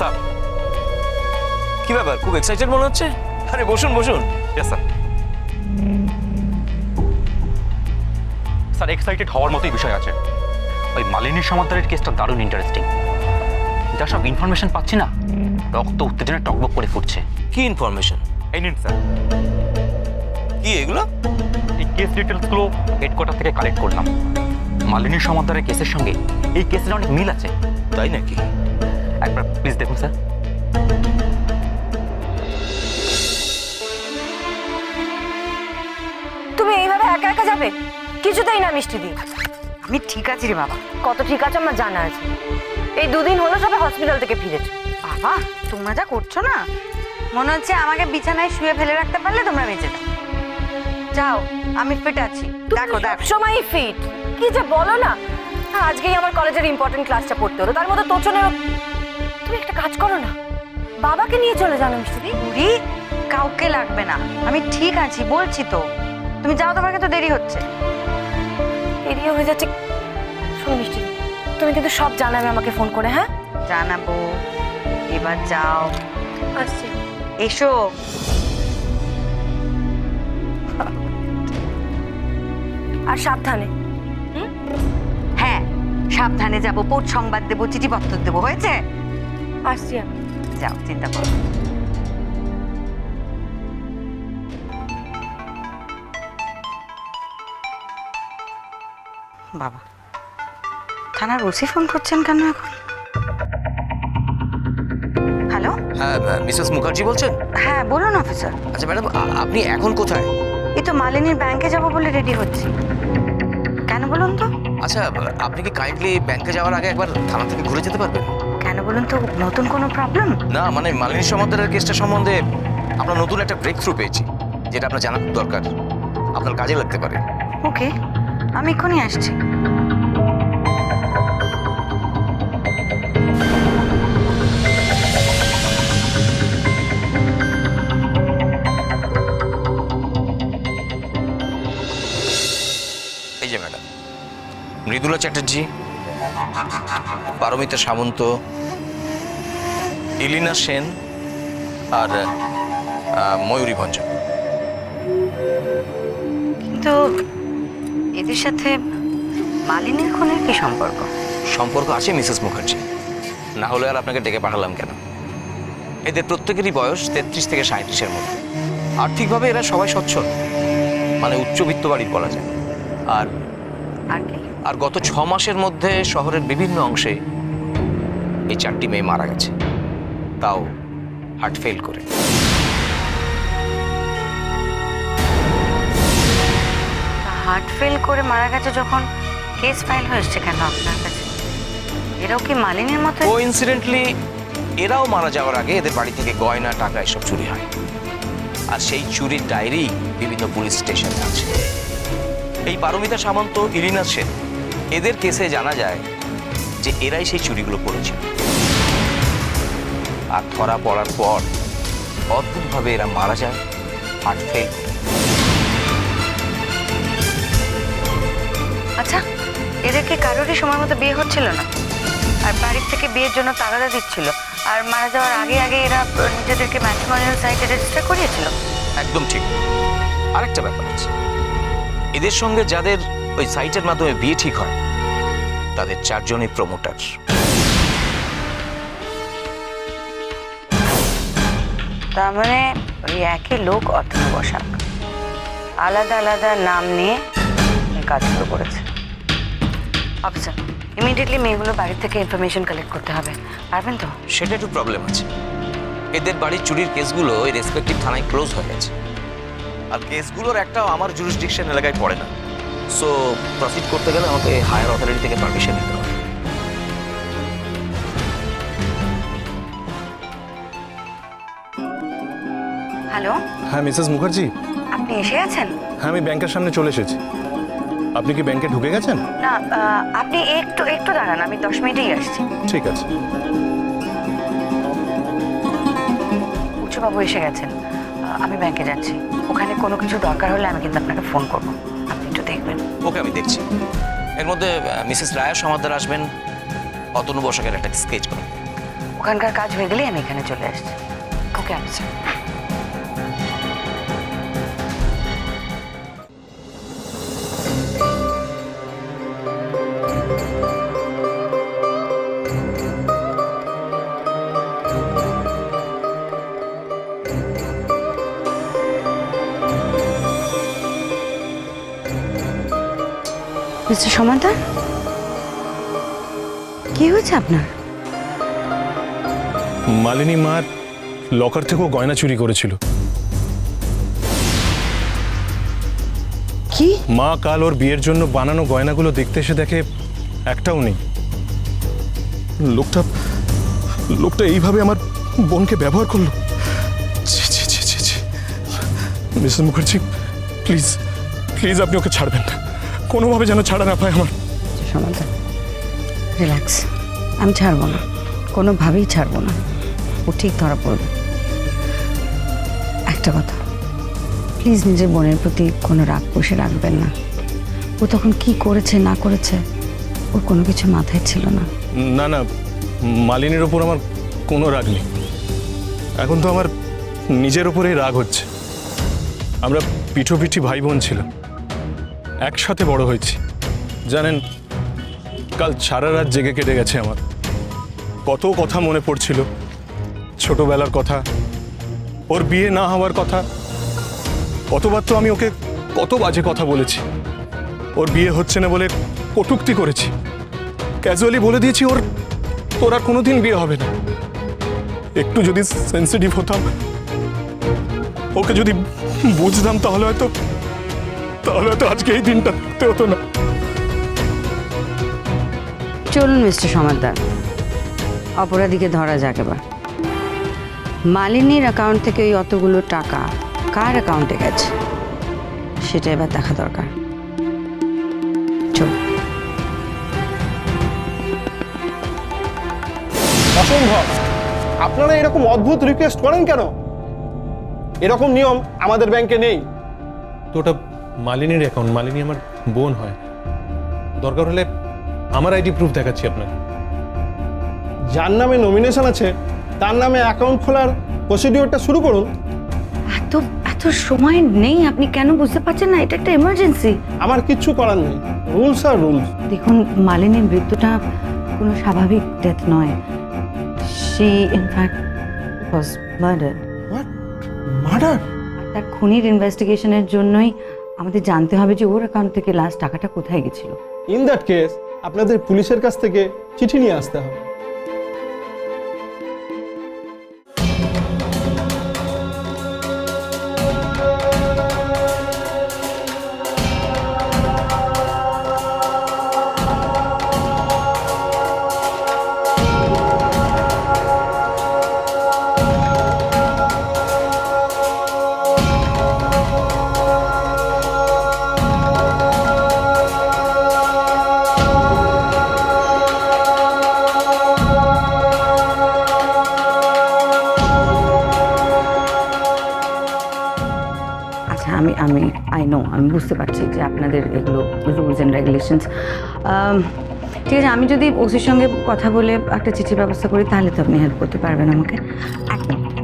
Sir. কি ব্যাপার খুব এক্সাইটেড মনে হচ্ছে? আরে বসুন বসুন। ইয়েস স্যার স্যার এক্সাইটেড হওয়ার মতোই বিষয় আছে। ওই মালিনী সমাদ্দারের কেসটা দারুণ ইন্টারেস্টিং যা সব ইনফরমেশন পাচ্ছি না রক্ত উত্তেজনা টকবক করে ফুটছে। কি ইনফরমেশন এই নিন স্যার। কি এগুলো? এই কেস ডিটেলসগুলো হেডকোয়ার্টার থেকে কালেক্ট করলাম। মালিনী সমাদ্দারের কেসের সঙ্গে এই কেসের অনেক মিল আছে। তাই নাকি? প্লিজ দেখুন স্যার তুমি এইভাবে একা একা যাবে? কিছুতেই না মিষ্টি দি আমি ঠিক আছি রে বাবা। কত ঠিক আছে আমার জানা আছে। এই দুদিন হলো সবে হসপিটাল থেকে ফিরেছো। বাবা তোমরা যা করছ না? মনে হচ্ছে আমাকে বিছানায় শুয়ে ফেলে রাখতে পারলে তোমরা বেঁচে যাও। যাও আমি ফিট আছি। দেখো দেখো। সময় ফিট কি যে বলো না? হ্যাঁ, আজকেই আমার কলেজের ইম্পর্টেন্ট ক্লাসটা পড়তে হলো। তার মধ্যে তোচনের কাজ করো না। বাবাকে নিয়ে চলে যাও না মিষ্টি পুরি কাউকে লাগবে না। আমি ঠিক আছি বলছি তো। তুমি যাও তোমার তো দেরি হচ্ছে। এরিয়া হয়ে যাচ্ছে। শোনো মিষ্টি তুমি কিন্তু সব জানাবে আমাকে ফোন করে হ্যাঁ? জানাব। এবার যাও। আসছি। এসো। আর সাবধানে। হ্যাঁ সাবধানে যাব। পোট সংবাদ দেবো চিঠিপত্র দেবো হয়েছে? আসছি আমি। যাও চিন্তা করো। বাবা থানার ওসি ফোন করছেন কেন এখন? হ্যালো? হ্যাঁ মিসেস মুখার্জি বলছেন? হ্যাঁ বলুন অফিসার। আচ্ছা ম্যাডাম আপনি এখন কোথায়? এই তো মালিনীর ব্যাংকে যাব বলে রেডি হচ্ছি। কেন বলুন তো? আচ্ছা আপনি কি কাইন্ডলি ব্যাংকে যাওয়ার আগে একবার থানা থেকে ঘুরে যেতে পারবেন? বলুন তো নতুন কোনো প্রবলেম না মানে মালিনী সমাদ্দারের কেসটা সম্বন্ধে আমরা নতুন একটা ব্রেক থ্রু পেয়েছি যেটা আপনার জানা খুব দরকার। আপনার কাজে লাগতে পারে। ওকে আমি এক্ষুনি আসছি। এই যে ম্যাডাম মৃদুলা চ্যাটার্জি পারমিতা সামন্ত ইলিনা সেন আর ময়ূরী ভঞ্জন কিন্তু এদের সাথে মালিনীর খুনের কি সম্পর্ক? সম্পর্ক আছে মিসেস মুখার্জি। না হলে আর আপনাকে ডেকে পাঠালাম কেন? এদের প্রত্যেকেরই বয়স তেত্রিশ থেকে সাঁত্রিশের মধ্যে। আর্থিকভাবে এরা সবাই সচ্ছল মানে উচ্চবিত্ত বাড়ির বলা যায়। আর আর গত ছ মাসের মধ্যে শহরের বিভিন্ন অংশে এই চারটি মেয়ে মারা গেছে। তাও হার্ট ফেল করে। হার্ট ফেল করে মারা গেছে যখন কেস ফাইল হয়েছে কেন আপনার কাছে? এরাও কি মালিনীর মতো ও ইনসিডেন্টলি এরাও মারা যাওয়ার আগে এদের বাড়ি থেকে গয়না টাকা এসব চুরি হয়। আর সেই চুরির ডায়েরি বিভিন্ন পুলিশ স্টেশনে আছে। এই পারমিতা সামন্ত ইরিনা সেন এদের কেসে জানা যায় যে এরাই সেই চুরিগুলো করেছে। আর ধরা পড়ার পর অদ্ভুতভাবে এরা মারা যায় হার্ট ফেল আচ্ছা এদের কি কারোরই সময় মতো বিয়ে হচ্ছিল না। আর বাড়ির থেকে বিয়ের জন্য তাগাদা দিচ্ছিল। আর মারা যাওয়ার আগে আগে এরা নিজেদেরকে ম্যাট্রিমোনিয়াল সাইটে রেজিস্টার করিয়েছিল। একদম ঠিক। আরেকটা ব্যাপার আছে। এদের সঙ্গে যাদের ওই সাইটের মাধ্যমে বিয়ে ঠিক হয় তাদের চারজনই প্রমোটার তার মানে ওই একই লোক অর্থ বসাক। আলাদা আলাদা নাম নিয়ে এই কাজগুলো করেছে। অফিসার ইমিডিয়েটলি মেয়েগুলো বাড়ি থেকে ইনফরমেশন কালেক্ট করতে হবে। পারবেন তো? সেটা একটু প্রবলেম আছে। এদের বাড়ির চুরির কেসগুলো ওই রেসপেক্টিভ থানায় ক্লোজ হয়ে গেছে। আর কেসগুলোর একটাও আমার জুরিসডিকশন এলাকায় পড়ে না। সো প্রসিড করতে গেলে আমাকে হায়ার অথরিটি থেকে পারমিশন নিতে হবে। হ্যালো? হ্যাঁ মিসেস মুখার্জি। আপনি এসে গেছেন? হ্যাঁ আমি ব্যাংকের সামনে চলে এসেছি। আপনি কি ব্যাংকে ঢুকে গেছেন? না আপনি একটু একটু দাঁড়ান আমি দশ মিনিটেই আসছি। ঠিক আছে। উচ্চবাবু এসে গেছেন। আমি ব্যাংকে যাচ্ছি। ওখানে কোনো কিছু দরকার হলে আমি কিন্তু আপনাকে ফোন করব। আপনি একটু দেখবেন। ওকে আমি দেখছি। এর মধ্যে মিসেস রায়া সমাদ্দার আসবেন। অতনু বসাকের একটা স্কেচ করুন। ওখানকার কাজ হয়ে গেলেই আমি এখানে চলে আসছি। ওকে অফিসার মিস্টার সমাদার কি হয়েছে আপনার? মালিনী মার লকার থেকেও গয়না চুরি করেছিল। কি? মা কাল ওর বিয়ের জন্য বানানো গয়নাগুলো দেখতে এসে দেখে একটাও নেই। লোকটা লোকটা এইভাবে আমার বোনকে ব্যবহার করল। ছি ছি ছি ছি ছি। মিসেস মুখার্জি প্লিজ প্লিজ আপনি ওকে ছাড়বেন না। কোনোভাবে যেন ছাড়া না পায় আমার। সমাধান রিল্যাক্স। আমি ছাড়বো না। কোনোভাবেই ছাড়বো না। ও ঠিক ধরা পড়বে। একটা কথা। প্লিজ নিজের বোনের প্রতি কোনো রাগ পুষে রাখবেন না। ও তখন কি করেছে, না করেছে, ওর কোনো কিছু মাথায় ছিল না। না না, মালিনীর ওপর আমার কোনো রাগ নেই। এখন তো আমার নিজের ওপরেই রাগ হচ্ছে। আমরা পিঠোপিঠি ভাই বোন ছিলাম। একসাথে বড় হয়েছি। জানেন, কাল সারা রাত জেগে কেটে গেছে আমার। কত কথা মনে পড়ছিল। ছোটবেলার কথা, ওর বিয়ে না হওয়ার কথা কতবার তো আমি ওকে কত বাজে কথা বলেছি। ওর বিয়ে হচ্ছে না বলে কটুক্তি করেছি। ক্যাজুয়ালি বলে দিয়েছি ওর তোর আর কোনোদিন বিয়ে হবে না। একটু যদি সেন্সিটিভ হতাম, ওকে যদি বুঝতাম তাহলে হয়তো তাহলে হয়তো আজকে এই দিনটা দেখতে হতো না। চলুন মিস্টার সমাদ্দার অপরাধীকে ধরা যাক এবার। মালিনীর অ্যাকাউন্ট থেকে ওই অতগুলো টাকা কার অ্যাকাউন্টে গেছে? সেটা এবার দেখা দরকার। চল। অসম্ভব। আপনারা এরকম অদ্ভুত রিকোয়েস্ট করেন কেন? এরকম নিয়ম আমাদের ব্যাংকে নেই। তো ওটা মালিনীর অ্যাকাউন্ট মালিনী আমার বোন হয়। দরকার হলে আমার আইডি প্রুফ দেখাচ্ছি আপনাকে। যার নামে নমিনেশন আছে তার নামে অ্যাকাউন্ট খোলার প্রসিডিওরটা শুরু করুন। এত এত সময় নেই আপনি কেন বুঝতে পারছেন না? এটা একটা এমার্জেন্সি আমার কিচ্ছু করার নেই। রুলস আর রুলস দেখুন মালিনীর মৃত্যুটা কোনো স্বাভাবিক ডেথ নয়। She in fact was murder what murder তার খুনির ইনভেস্টিগেশনের জন্যই আমাদের জানতে হবে যে ওর অ্যাকাউন্ট থেকে লাস্ট টাকাটা কোথায় গেছিল। ইন দ্যাট কেস আপনাদের পুলিশের কাছ থেকে চিঠি নিয়ে আসতে হবে। নো, আমি বুঝতে পারছি যে আপনাদের এগুলো রুলস অ্যান্ড রেগুলেশনস ঠিক আছে, আমি যদি ওসির সঙ্গে কথা বলে একটা চিঠির ব্যবস্থা করি, তাহলে তো আপনি হেল্প করতে পারবেন আমাকে। এক মিনিট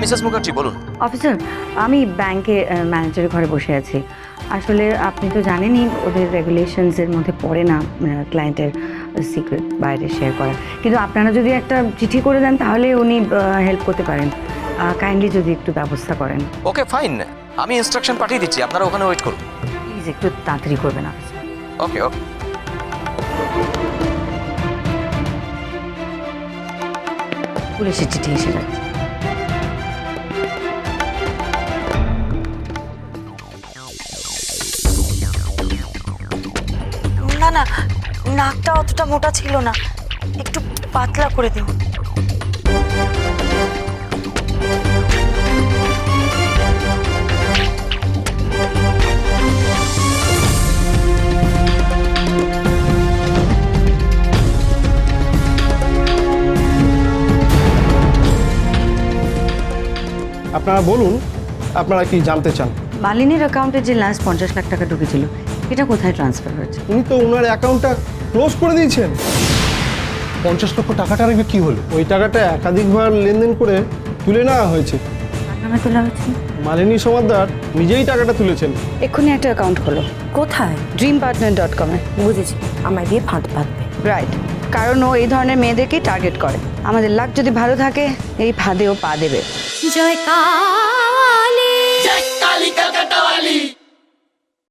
মিসেস মুখার্জি বলুন। অফিসার আমি ব্যাংকে ম্যানেজারের ঘরে বসে আছি। আসলে আপনি তো জানেনই ওদের রেগুলেশনসের মধ্যে পড়ে না ক্লায়েন্টের সিক্রেট বাইরে শেয়ার করা। কিন্তু আপনারা যদি একটা চিঠি করে দেন তাহলে উনি হেল্প করতে পারেন। কাইন্ডলি যদি একটু ব্যবস্থা করেন। ওকে ফাইন আমি ইনস্ট্রাকশন পাঠিয়ে দিচ্ছি আপনারা ওখানে ওয়েট করুন। প্লিজ একটু তাড়াতাড়ি করবেন অফিসার ওকে ওকে পুলিশের চিঠি এসে যাচ্ছে। না নাকটা অতটা মোটা ছিল না। একটু পাতলা করে দিন আপনারা বলুন আপনারা কি জানতে চান? মালিনীর অ্যাকাউন্টে যে লাস্ট পঞ্চাশ লাখ টাকা ঢুকেছিল এটা কোথায় ট্রান্সফার হয়েছে? উনি তো ওনার অ্যাকাউন্টটা ক্লোজ করে দিয়েছেন। পঞ্চাশ লক্ষ টাকাটার আগে কি হলো? ওই টাকাটা একাধিকবার লেনদেন করে তুলে নেওয়া হয়েছে। নামে তোলা হয়েছে? মালিনী সমাদ্দার নিজেই টাকাটা তুলেছেন। এক্ষুনি একটা অ্যাকাউন্ট খোলো। কোথায়? ড্রিম পার্টনার ডট কমে বুঝেছি। আমায় দিয়ে ফাঁদ পাতবে। রাইট কারণ ও এই ধরনের মেয়েদেরকেই টার্গেট করে। আমাদের লাক যদি ভালো থাকে এই ফাঁদেও পা দেবে। জয় কালী। জয় কালী কলকাতা वाली